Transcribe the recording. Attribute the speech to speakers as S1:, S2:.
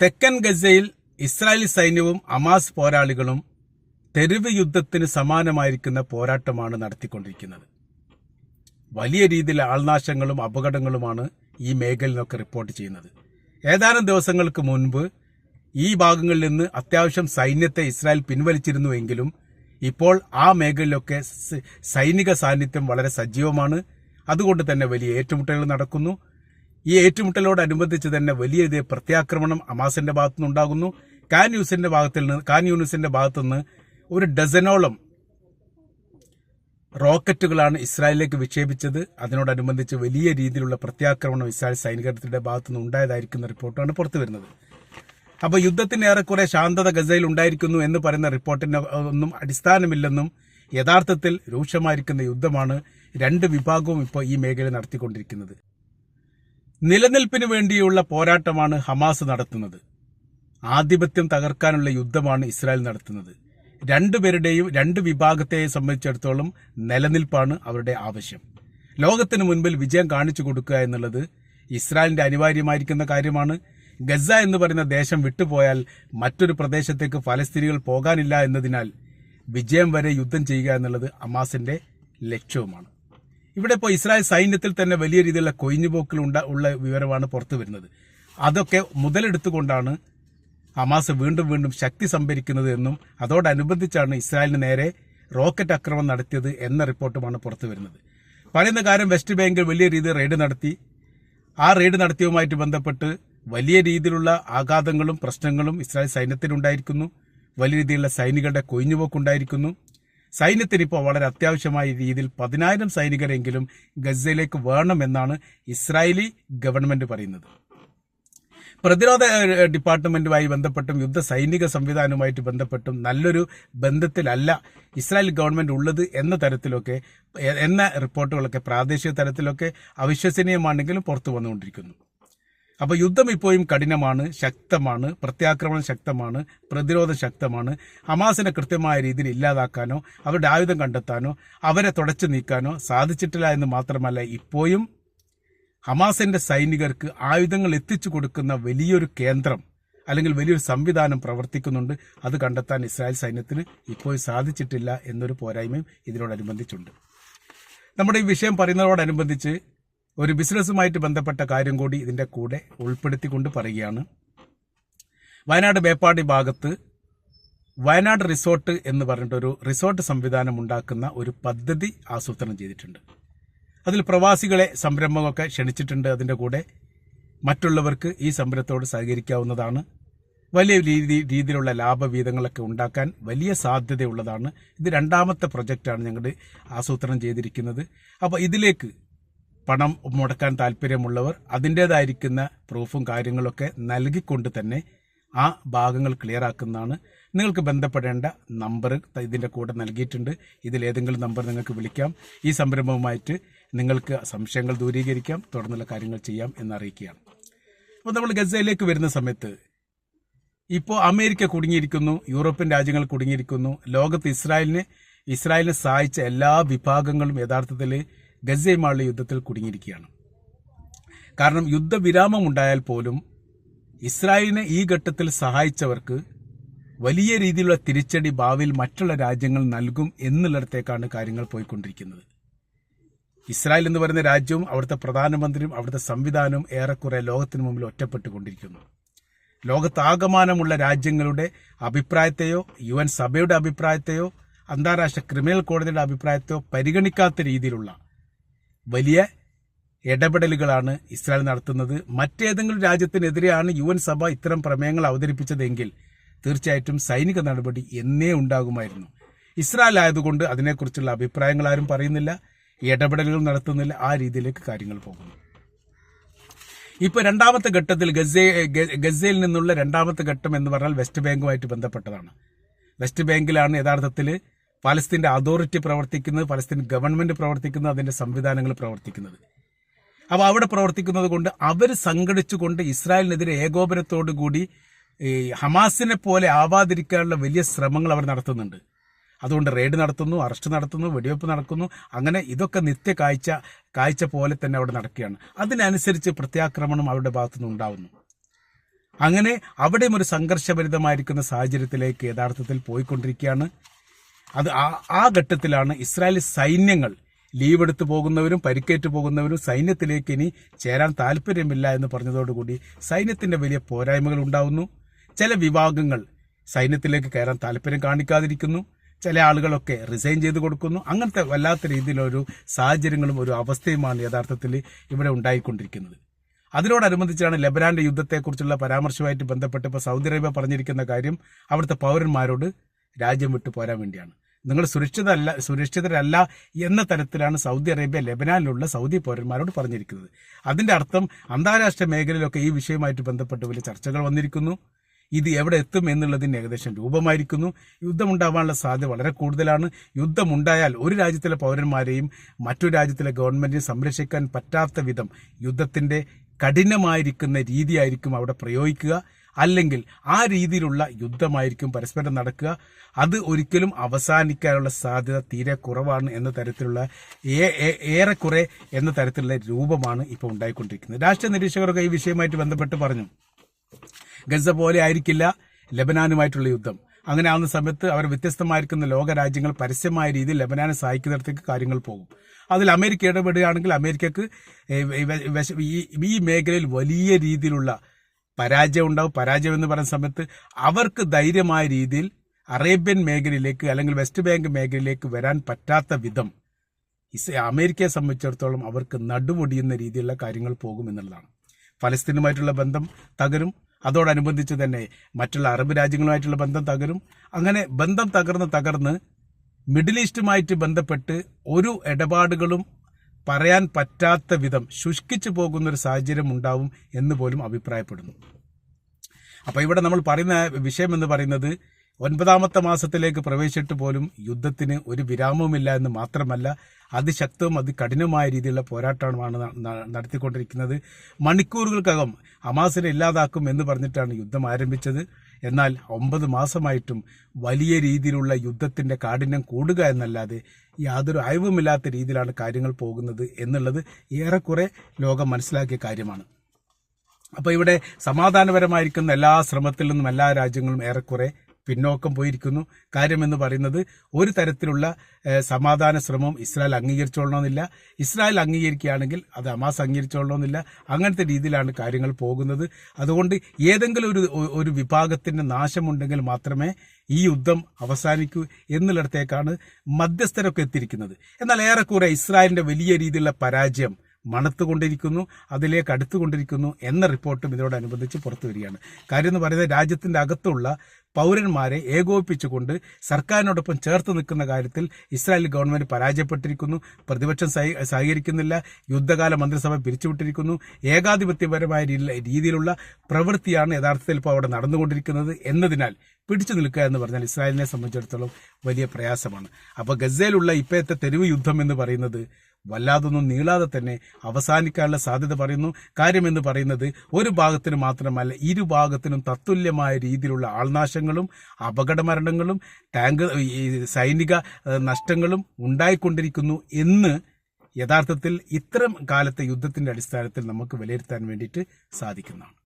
S1: തെക്കൻ ഗസയിൽ ഇസ്രായേലി സൈന്യവും അമാസ് പോരാളികളും തെരുവ് യുദ്ധത്തിന് സമാനമായിരിക്കുന്ന പോരാട്ടമാണ് നടത്തിക്കൊണ്ടിരിക്കുന്നത്. വലിയ രീതിയിൽ ആൾനാശങ്ങളും അപകടങ്ങളുമാണ് ഈ മേഖലയിൽ നിന്നൊക്കെ റിപ്പോർട്ട് ചെയ്യുന്നത്. ഏതാനും ദിവസങ്ങൾക്ക് മുൻപ് ഈ ഭാഗങ്ങളിൽ നിന്ന് അത്യാവശ്യം സൈന്യത്തെ ഇസ്രായേൽ പിൻവലിച്ചിരുന്നുവെങ്കിലും ഇപ്പോൾ ആ മേഖലയിലൊക്കെ സൈനിക സാന്നിധ്യം വളരെ സജീവമാണ്. അതുകൊണ്ട് തന്നെ വലിയ ഏറ്റുമുട്ടലുകൾ നടക്കുന്നു. ഈ ഏറ്റുമുട്ടലോടനുബന്ധിച്ച് തന്നെ വലിയ പ്രത്യാക്രമണം അമാസിന്റെ ഭാഗത്തുനിന്നുണ്ടാകുന്നു. കാൻ യൂസിന്റെ ഭാഗത്തിൽ നിന്ന് കാൻ യൂണിസിന്റെ ഭാഗത്തുനിന്ന് ഒരു ഡസനോളം റോക്കറ്റുകളാണ് ഇസ്രായേലിലേക്ക് വിക്ഷേപിച്ചത്. അതിനോടനുബന്ധിച്ച് വലിയ രീതിയിലുള്ള പ്രത്യാക്രമണം ഇസ്രായേൽ സൈനികരുടെ ഭാഗത്തുനിന്ന് ഉണ്ടായതായിരിക്കുന്ന റിപ്പോർട്ടാണ് പുറത്തു വരുന്നത് അപ്പോൾ യുദ്ധത്തിന് ഏറെക്കുറെ ശാന്തത ഗസയിൽ ഉണ്ടായിരിക്കുന്നു എന്ന് പറയുന്ന റിപ്പോർട്ടിന് ഒന്നും അടിസ്ഥാനമില്ലെന്നും യഥാർത്ഥത്തിൽ രൂക്ഷമായിരിക്കുന്ന യുദ്ധമാണ് രണ്ട് വിഭാഗവും ഇപ്പോൾ ഈ മേഖല നടത്തിക്കൊണ്ടിരിക്കുന്നത്. നിലനിൽപ്പിന് വേണ്ടിയുള്ള പോരാട്ടമാണ് ഹമാസ് നടത്തുന്നത്. ആധിപത്യം തകർക്കാനുള്ള യുദ്ധമാണ് ഇസ്രായേൽ നടത്തുന്നത്. രണ്ടുപേരുടെയും രണ്ട് വിഭാഗത്തെയും സംബന്ധിച്ചിടത്തോളം നിലനിൽപ്പാണ് അവരുടെ ആവശ്യം. ലോകത്തിന് മുൻപിൽ വിജയം കാണിച്ചു കൊടുക്കുക എന്നുള്ളത് ഇസ്രായേലിന്റെ അനിവാര്യമായിരിക്കുന്ന കാര്യമാണ്. ഗസ എന്ന് പറയുന്ന ദേശം വിട്ടുപോയാൽ മറ്റൊരു പ്രദേശത്തേക്ക് ഫലസ്തീനികൾ പോകാനില്ല എന്നതിനാൽ വിജയം വരെ യുദ്ധം ചെയ്യുക എന്നുള്ളത് അമാസിന്റെ ലക്ഷ്യവുമാണ്. ഇവിടെ ഇപ്പോൾ ഇസ്രായേൽ സൈന്യത്തിൽ തന്നെ വലിയ രീതിയിലുള്ള കൊയിഞ്ഞുപോക്കൽ ഉണ്ട ഉള്ള വിവരമാണ് പുറത്തു വരുന്നത്. അതൊക്കെ മുതലെടുത്തുകൊണ്ടാണ് ഹമാസ് വീണ്ടും വീണ്ടും ശക്തി സംഭരിക്കുന്നത് എന്നും അതോടനുബന്ധിച്ചാണ് ഇസ്രായേലിന് നേരെ റോക്കറ്റ് ആക്രമണം നടത്തിയത് എന്ന റിപ്പോർട്ടുമാണ് പുറത്തു വരുന്നത്. പറയുന്ന കാര്യം വെസ്റ്റ് ബാങ്കിൽ വലിയ രീതിയിൽ റെയ്ഡ് നടത്തി. ആ റെയ്ഡ് നടത്തിയതുമായിട്ട് ബന്ധപ്പെട്ട് വലിയ രീതിയിലുള്ള ആഘാതങ്ങളും പ്രശ്നങ്ങളും ഇസ്രായേൽ സൈന്യത്തിനുണ്ടായിരിക്കുന്നു. വലിയ രീതിയിലുള്ള സൈനികളുടെ കൊഴിഞ്ഞുപോക്കുണ്ടായിരിക്കുന്നു. സൈന്യത്തിന് ഇപ്പോൾ വളരെ അത്യാവശ്യമായ രീതിയിൽ പതിനായിരം സൈനികരെങ്കിലും ഗസയിലേക്ക് വേണമെന്നാണ് ഇസ്രായേലി ഗവൺമെന്റ് പറയുന്നത്. പ്രതിരോധ ഡിപ്പാർട്ട്മെന്റുമായി ബന്ധപ്പെട്ടും യുദ്ധ സൈനിക സംവിധാനവുമായിട്ട് ബന്ധപ്പെട്ടും നല്ലൊരു ബന്ധത്തിലല്ല ഇസ്രായേൽ ഗവൺമെന്റ് ഉള്ളത് എന്ന തരത്തിലൊക്കെ എന്ന റിപ്പോർട്ടുകളൊക്കെ പ്രാദേശിക തലത്തിലൊക്കെ അവിശ്വസനീയമാണെങ്കിലും പുറത്തു വന്നുകൊണ്ടിരിക്കുന്നു. അപ്പൊ യുദ്ധം ഇപ്പോഴും കഠിനമാണ് ശക്തമാണ് പ്രത്യാക്രമണം ശക്തമാണ് പ്രതിരോധം ശക്തമാണ്. ഹമാസിനെ കൃത്യമായ രീതിയിൽ ഇല്ലാതാക്കാനോ അവരുടെ ആയുധം കണ്ടെത്താനോ അവരെ തുടച്ചു നീക്കാനോ സാധിച്ചിട്ടില്ല എന്ന് മാത്രമല്ല ഇപ്പോഴും ഹമാസിന്റെ സൈനികർക്ക് ആയുധങ്ങൾ എത്തിച്ചു കൊടുക്കുന്ന വലിയൊരു കേന്ദ്രം അല്ലെങ്കിൽ വലിയൊരു സംവിധാനം പ്രവർത്തിക്കുന്നുണ്ട്. അത് കണ്ടെത്താൻ ഇസ്രായേൽ സൈന്യത്തിന് ഇപ്പോൾ സാധിച്ചിട്ടില്ല എന്നൊരു പോരായ്മയും ഇതിനോടനുബന്ധിച്ചുണ്ട്. നമ്മുടെ ഈ വിഷയം പറയുന്നതോടനുബന്ധിച്ച് ഒരു ബിസിനസ്സുമായിട്ട് ബന്ധപ്പെട്ട കാര്യം കൂടി ഇതിന്റെ കൂടെ ഉൾപ്പെടുത്തിക്കൊണ്ട് പറയുകയാണ്. വയനാട് മേപ്പാടി ഭാഗത്ത് വയനാട് റിസോർട്ട് എന്ന് പറഞ്ഞിട്ടൊരു റിസോർട്ട് സംവിധാനം ഉണ്ടാക്കുന്ന ഒരു പദ്ധതി ആസൂത്രണം ചെയ്തിട്ടുണ്ട്. അതിൽ പ്രവാസികളെ സംരംഭമൊക്കെ ക്ഷണിച്ചിട്ടുണ്ട്. അതിന്റെ കൂടെ മറ്റുള്ളവർക്ക് ഈ സംരംഭത്തോട് സഹകരിക്കാവുന്നതാണ്. വലിയ രീതി രീതിയിലുള്ള ലാഭവീതങ്ങളൊക്കെ ഉണ്ടാക്കാൻ വലിയ സാധ്യതയുള്ളതാണ്. ഇത് രണ്ടാമത്തെ പ്രൊജക്റ്റാണ് ഞങ്ങൾ ആസൂത്രണം ചെയ്തിരിക്കുന്നത്. അപ്പോൾ ഇതിലേക്ക് പണം മുടക്കാൻ താല്പര്യമുള്ളവർ അതിന്റെതായിരിക്കുന്ന പ്രൂഫും കാര്യങ്ങളൊക്കെ നൽകിക്കൊണ്ട് തന്നെ ആ ഭാഗങ്ങൾ ക്ലിയർ ആക്കുന്നതാണ്. നിങ്ങൾക്ക് ബന്ധപ്പെടേണ്ട നമ്പർ ഇതിന്റെ കൂടെ നൽകിയിട്ടുണ്ട്. ഇതിലേതെങ്കിലും നമ്പർ നിങ്ങൾക്ക് വിളിക്കാം. ഈ സംരംഭവുമായിട്ട് നിങ്ങൾക്ക് സംശയങ്ങൾ ദൂരീകരിക്കാം. തുടർന്നുള്ള കാര്യങ്ങൾ ചെയ്യാം എന്നറിയിക്കുകയാണ് അപ്പോൾ നമ്മൾ ഗസയിലേക്ക് വരുന്ന സമയത്ത് ഇപ്പോൾ അമേരിക്ക കുടുങ്ങിയിരിക്കുന്നു യൂറോപ്യൻ രാജ്യങ്ങൾ കുടുങ്ങിയിരിക്കുന്നു ലോകത്ത് ഇസ്രായേലിനെ ഇസ്രായേലിനെ സഹായിച്ച എല്ലാ വിഭാഗങ്ങളും യഥാർത്ഥത്തിൽ ഗസയുമായുള്ള യുദ്ധത്തിൽ കുടുങ്ങിയിരിക്കുകയാണ്. കാരണം യുദ്ധവിരാമം ഉണ്ടായാൽ പോലും ഇസ്രായേലിനെ ഈ ഘട്ടത്തിൽ സഹായിച്ചവർക്ക് വലിയ രീതിയിലുള്ള തിരിച്ചടി ഭാവിയിൽ മറ്റുള്ള രാജ്യങ്ങൾ നൽകും എന്നുള്ളിടത്തേക്കാണ് കാര്യങ്ങൾ പോയിക്കൊണ്ടിരിക്കുന്നത്. ഇസ്രായേൽ എന്ന് പറയുന്ന രാജ്യവും അവിടുത്തെ പ്രധാനമന്ത്രിയും അവിടുത്തെ സംവിധാനവും ഏറെക്കുറെ ലോകത്തിന് മുമ്പിൽ ഒറ്റപ്പെട്ടുകൊണ്ടിരിക്കുന്നു. ലോകത്താകമാനമുള്ള രാജ്യങ്ങളുടെ അഭിപ്രായത്തെയോ യു സഭയുടെ അഭിപ്രായത്തെയോ അന്താരാഷ്ട്ര ക്രിമിനൽ കോടതിയുടെ അഭിപ്രായത്തെയോ പരിഗണിക്കാത്ത രീതിയിലുള്ള വലിയ ഇടപെടലുകളാണ് ഇസ്രായേൽ നടത്തുന്നത്. മറ്റേതെങ്കിലും രാജ്യത്തിനെതിരെയാണ് യു എൻ സഭ ഇത്തരം പ്രമേയങ്ങൾ അവതരിപ്പിച്ചതെങ്കിൽ തീർച്ചയായിട്ടും സൈനിക നടപടി എന്നേ ഉണ്ടാകുമായിരുന്നു. ഇസ്രായേൽ ആയതുകൊണ്ട് അതിനെക്കുറിച്ചുള്ള അഭിപ്രായങ്ങൾ ആരും പറയുന്നില്ല. ഇടപെടലുകൾ നടത്തുന്നില്ല. ആ രീതിയിലേക്ക് കാര്യങ്ങൾ പോകുന്നു. ഇപ്പോൾ രണ്ടാമത്തെ ഘട്ടത്തിൽ ഗസ ഗസയിൽ നിന്നുള്ള രണ്ടാമത്തെ ഘട്ടം എന്ന് പറഞ്ഞാൽ വെസ്റ്റ് ബാങ്കുമായിട്ട് ബന്ധപ്പെട്ടതാണ്. വെസ്റ്റ് ബാങ്കിലാണ് യഥാർത്ഥത്തിൽ പലസ്തീന്റെ അതോറിറ്റി പ്രവർത്തിക്കുന്നത് പലസ്തീൻ ഗവൺമെന്റ് പ്രവർത്തിക്കുന്നത് അതിന്റെ സംവിധാനങ്ങൾ പ്രവർത്തിക്കുന്നത്. അപ്പോൾ അവിടെ പ്രവർത്തിക്കുന്നത് കൊണ്ട് അവർ സംഘടിച്ചുകൊണ്ട് ഇസ്രായേലിനെതിരെ ഏകോപനത്തോടു കൂടി ഈ ഹമാസിനെ പോലെ ആവാതിരിക്കാനുള്ള വലിയ ശ്രമങ്ങൾ അവർ നടത്തുന്നുണ്ട്. അതുകൊണ്ട് റെയ്ഡ് നടത്തുന്നു അറസ്റ്റ് നടത്തുന്നു വെടിവെപ്പ് നടക്കുന്നു. അങ്ങനെ ഇതൊക്കെ നിത്യ കാഴ്ച കാഴ്ച പോലെ തന്നെ അവിടെ നടക്കുകയാണ്. അതിനനുസരിച്ച് പ്രത്യാക്രമണം അവരുടെ ഭാഗത്തുനിന്ന് ഉണ്ടാവുന്നു. അങ്ങനെ അവിടെയും ഒരു സംഘർഷഭരിതമായിരിക്കുന്ന സാഹചര്യത്തിലേക്ക് യഥാർത്ഥത്തിൽ പോയിക്കൊണ്ടിരിക്കുകയാണ്. അത് ആ ആ ഘട്ടത്തിലാണ് ഇസ്രായേലി സൈന്യങ്ങൾ ലീവ് എടുത്ത് പോകുന്നവരും പരിക്കേറ്റ് പോകുന്നവരും സൈന്യത്തിലേക്ക് ഇനി ചേരാൻ താല്പര്യമില്ല എന്ന് പറഞ്ഞതോടുകൂടി സൈന്യത്തിന്റെ വലിയ പോരായ്മകൾ ഉണ്ടാവുന്നു. ചില വിഭാഗങ്ങൾ സൈന്യത്തിലേക്ക് കയറാൻ താല്പര്യം കാണിക്കാതിരിക്കുന്നു. ചില ആളുകളൊക്കെ റിസൈൻ ചെയ്ത് കൊടുക്കുന്നു. അങ്ങനത്തെ വല്ലാത്ത രീതിയിലൊരു സാഹചര്യങ്ങളും ഒരു അവസ്ഥയുമാണ് യഥാർത്ഥത്തിൽ ഇവിടെ ഉണ്ടായിക്കൊണ്ടിരിക്കുന്നത്. അതിനോടനുബന്ധിച്ചാണ് ലബനാന്റെ യുദ്ധത്തെക്കുറിച്ചുള്ള പരാമർശമായിട്ട് ബന്ധപ്പെട്ട് ഇപ്പോൾ സൗദി അറേബ്യ പറഞ്ഞിരിക്കുന്ന കാര്യം അവിടുത്തെ പൗരന്മാരോട് രാജ്യം വിട്ടു പോരാൻ വേണ്ടിയാണ്. നിങ്ങൾ സുരക്ഷിതല്ല സുരക്ഷിതരല്ല എന്ന തരത്തിലാണ് സൗദി അറേബ്യ ലെബനാനിലുള്ള സൗദി പൗരന്മാരോട് പറഞ്ഞിരിക്കുന്നത്. അതിന്റെ അർത്ഥം അന്താരാഷ്ട്ര മേഖലയിലൊക്കെ ഈ വിഷയമായിട്ട് ബന്ധപ്പെട്ട് വലിയ ചർച്ചകൾ വന്നിരിക്കുന്നു. ഇത് എവിടെ എത്തും എന്നുള്ളതിന് ഏകദേശം രൂപമായിരിക്കുന്നു. യുദ്ധമുണ്ടാവാനുള്ള സാധ്യത വളരെ കൂടുതലാണ്. യുദ്ധമുണ്ടായാൽ ഒരു രാജ്യത്തിലെ പൗരന്മാരെയും മറ്റു രാജ്യത്തിലെ ഗവൺമെന്റിനെ സംരക്ഷിക്കാൻ പറ്റാത്ത വിധം യുദ്ധത്തിന്റെ കഠിനമായിരിക്കുന്ന രീതിയായിരിക്കും അവിടെ പ്രയോഗിക്കുക. അല്ലെങ്കിൽ ആ രീതിയിലുള്ള യുദ്ധമായിരിക്കും പരസ്പരം നടക്കുക. അത് ഒരിക്കലും അവസാനിക്കാനുള്ള സാധ്യത തീരെ കുറവാണ് എന്ന തരത്തിലുള്ള ഏറെക്കുറെ എന്ന തരത്തിലുള്ള രൂപമാണ് ഇപ്പോൾ ഉണ്ടായിക്കൊണ്ടിരിക്കുന്നത്. രാഷ്ട്രീയ നിരീക്ഷകരൊക്കെ ഈ വിഷയമായിട്ട് ബന്ധപ്പെട്ട് പറഞ്ഞു. ഗസ പോലെ ആയിരിക്കില്ല ലബനാനുമായിട്ടുള്ള യുദ്ധം. അങ്ങനെ ആവുന്ന സമയത്ത് അവർ വ്യത്യസ്തമായിരിക്കുന്ന ലോക രാജ്യങ്ങൾ പരസ്യമായ രീതിയിൽ ലബനാനെ സഹായിക്കുന്നിടത്തേക്ക് കാര്യങ്ങൾ പോകും. അതിൽ അമേരിക്ക ഇടപെടുകയാണെങ്കിൽ അമേരിക്കക്ക് ഈ മേഖലയിൽ വലിയ രീതിയിലുള്ള പരാജയം ഉണ്ടാവും. പരാജയം എന്ന് പറയുന്ന സമയത്ത് അവർക്ക് ധൈര്യമായ രീതിയിൽ അറേബ്യൻ മേഖലയിലേക്ക് അല്ലെങ്കിൽ വെസ്റ്റ് ബാങ്ക് മേഖലയിലേക്ക് വരാൻ പറ്റാത്ത വിധം അമേരിക്കയെ സംബന്ധിച്ചിടത്തോളം അവർക്ക് നടുപൊടിയുന്ന രീതിയിലുള്ള കാര്യങ്ങൾ പോകും എന്നുള്ളതാണ്. ഫലസ്തീനുമായിട്ടുള്ള ബന്ധം തകരും. അതോടനുബന്ധിച്ച് തന്നെ മറ്റുള്ള അറബ് രാജ്യങ്ങളുമായിട്ടുള്ള ബന്ധം തകരും. അങ്ങനെ ബന്ധം തകർന്ന് തകർന്ന് മിഡിൽ ഈസ്റ്റുമായിട്ട് ബന്ധപ്പെട്ട് ഒരു ഇടപാടുകളും പറയാൻ പറ്റാത്ത വിധം ശുഷ്കിച്ചു പോകുന്ന ഒരു സാഹചര്യം ഉണ്ടാവും എന്ന് പോലും അഭിപ്രായപ്പെടുന്നു. അപ്പോൾ ഇവിടെ നമ്മൾ പറയുന്ന വിഷയം എന്ന് പറയുന്നത് ഒൻപതാമത്തെ മാസത്തിലേക്ക് പ്രവേശിച്ചിട്ട് പോലും യുദ്ധത്തിന് ഒരു വിരാമവുമില്ല എന്ന് മാത്രമല്ല അതിശക്തവും അതികഠിനമായ രീതിയിലുള്ള പോരാട്ടമാണ് നടത്തിക്കൊണ്ടിരിക്കുന്നത്. മണിക്കൂറുകൾക്കകം ഹമാസിനെ ഇല്ലാതാക്കും എന്ന് പറഞ്ഞിട്ടാണ് യുദ്ധം ആരംഭിച്ചത്. എന്നാൽ ഒമ്പത് മാസമായിട്ടും വലിയ രീതിയിലുള്ള യുദ്ധത്തിന്റെ കാഠിന്യം കൂടുക എന്നല്ലാതെ യാതൊരു അയവുമില്ലാത്ത രീതിയിലാണ് കാര്യങ്ങൾ പോകുന്നത് എന്നുള്ളത് ഏറെക്കുറെ ലോകം മനസ്സിലാക്കിയ കാര്യമാണ്. അപ്പോൾ ഇവിടെ സമാധാനപരമായിരിക്കുന്ന എല്ലാ ശ്രമത്തിൽ നിന്നും എല്ലാ രാജ്യങ്ങളും ഏറെക്കുറെ പിന്നോക്കം പോയിരിക്കുന്നു. കാര്യമെന്ന് പറയുന്നത് ഒരു തരത്തിലുള്ള സമാധാന ശ്രമം ഇസ്രായേൽ അംഗീകരിച്ചോളണമെന്നില്ല. ഇസ്രായേൽ അംഗീകരിക്കുകയാണെങ്കിൽ അത് ഹമാസ് അംഗീകരിച്ചോളണമെന്നില്ല. അങ്ങനത്തെ രീതിയിലാണ് കാര്യങ്ങൾ പോകുന്നത്. അതുകൊണ്ട് ഏതെങ്കിലും ഒരു ഒരു വിഭാഗത്തിന്റെ നാശമുണ്ടെങ്കിൽ മാത്രമേ ഈ യുദ്ധം അവസാനിക്കൂ എന്നുള്ളിടത്തേക്കാണ് മധ്യസ്ഥരൊക്കെ എത്തിയിരിക്കുന്നത്. എന്നാൽ ഏറെക്കുറെ ഇസ്രായേലിന്റെ വലിയ രീതിയിലുള്ള പരാജയം മണത്തുകൊണ്ടിരിക്കുന്നു അതിലേക്ക് അടുത്തുകൊണ്ടിരിക്കുന്നു എന്ന റിപ്പോർട്ടും ഇതിനോടനുബന്ധിച്ച് പുറത്തു വരികയാണ് കാര്യം എന്ന് പറയുന്നത് രാജ്യത്തിന്റെ അകത്തുള്ള പൗരന്മാരെ ഏകോപിപ്പിച്ചുകൊണ്ട് സർക്കാരിനോടൊപ്പം ചേർത്ത് നിൽക്കുന്ന കാര്യത്തിൽ ഇസ്രായേൽ ഗവൺമെന്റ് പരാജയപ്പെട്ടിരിക്കുന്നു പ്രതിപക്ഷം സഹ- സഹകരിക്കുന്നില്ല യുദ്ധകാല മന്ത്രിസഭ പിരിച്ചുവിട്ടിരിക്കുന്നു ഏകാധിപത്യപരമായ രീതി- രീതിയിലുള്ള പ്രവൃത്തിയാണ് യഥാർത്ഥത്തിൽ ഇപ്പോൾ അവിടെ നടന്നുകൊണ്ടിരിക്കുന്നത് എന്നതിനാൽ പിടിച്ചു നിൽക്കുക എന്ന് പറഞ്ഞാൽ ഇസ്രായേലിനെ സംബന്ധിച്ചിടത്തോളം വലിയ പ്രയാസമാണ്. അപ്പോൾ ഗസയിലുള്ള ഇപ്പോഴത്തെ തെരുവ് യുദ്ധം എന്ന് പറയുന്നത് വല്ലാതൊന്നും നീളാതെ തന്നെ അവസാനിക്കാനുള്ള സാധ്യത പറയുന്നു. കാര്യമെന്ന് പറയുന്നത് ഒരു ഭാഗത്തിന് മാത്രമല്ല ഇരു ഭാഗത്തിനും തത്തുല്യമായ രീതിയിലുള്ള ആൾനാശങ്ങളും അപകടമരണങ്ങളും ടാങ്ക് സൈനിക നഷ്ടങ്ങളും ഉണ്ടായിക്കൊണ്ടിരിക്കുന്നു എന്ന് യഥാർത്ഥത്തിൽ ഇത്തരം കാലത്തെ യുദ്ധത്തിന്റെ അടിസ്ഥാനത്തിൽ നമുക്ക് വിലയിരുത്താൻ വേണ്ടിയിട്ട് സാധിക്കുന്നതാണ്.